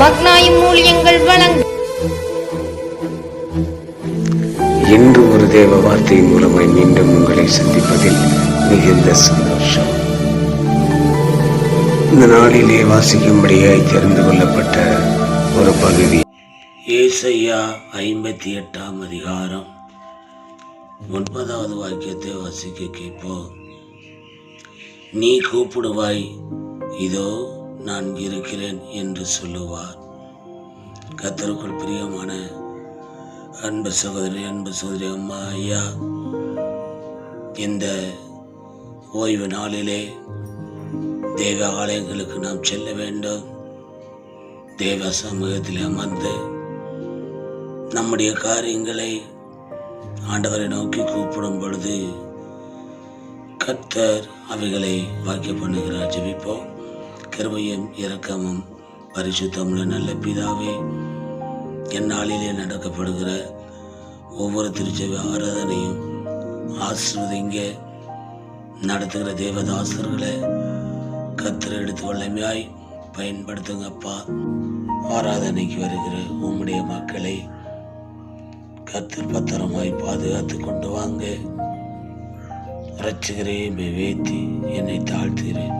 மக்னாயும் வழங்கும் இன்று ஒரு தேவ வார்த்தை மூலமாய் மீண்டும் உங்களை சந்திப்பதில் மிகுந்த சந்தோஷம். இந்த நாளிலே வாசிக்கும்படியாய் தெரிந்து கொள்ளப்பட்ட ஒரு பகுதி. ஏசையா ஐம்பத்தி எட்டாம் அதிகாரம் ஒன்பதாவது வாக்கியத்தை வாசிக்க கேட்போம். நீ கூப்பிடுவாய் இதோ நான் இருக்கிறேன் என்று சொல்லுவார். கத்தருக்குள் பிரியமான அன்பு சகோதரி அன்பு சகோதரி அம்மா ஐயா இந்த ஓய்வு நாளிலே தேவ ஆலயங்களுக்கு நாம் செல்ல வேண்டும். தேவ சமூகத்தில் அமர்ந்து நம்முடைய காரியங்களை ஆண்டவரை நோக்கி கூப்பிடும் பொழுது கர்த்தர் அவைகளை வாக்கிய பண்ணுகிறார். ஜெபிப்போம். கிருபையும் இரக்கமும் பரிசுத்தமுள்ள நல்ல பிதாவே எந்நாளிலே நடக்கப்படுகிற ஒவ்வொரு திருச்சபை ஆராதனையும் ஆசிர்வதிங்க. நடத்துகிற தேவதாசர்களை கத்திர எடுத்து வல்லமையாய் பயன்படுத்துங்கப்பா ஆராதனைக்கு வருகிற உம்முடைய மக்களை கத்தர் பத்திரமாய் பாதுகாத்து கொண்டு வாங்க. ரட்சகரே வேத்தி என்னை தாழ்த்துகிறேன்.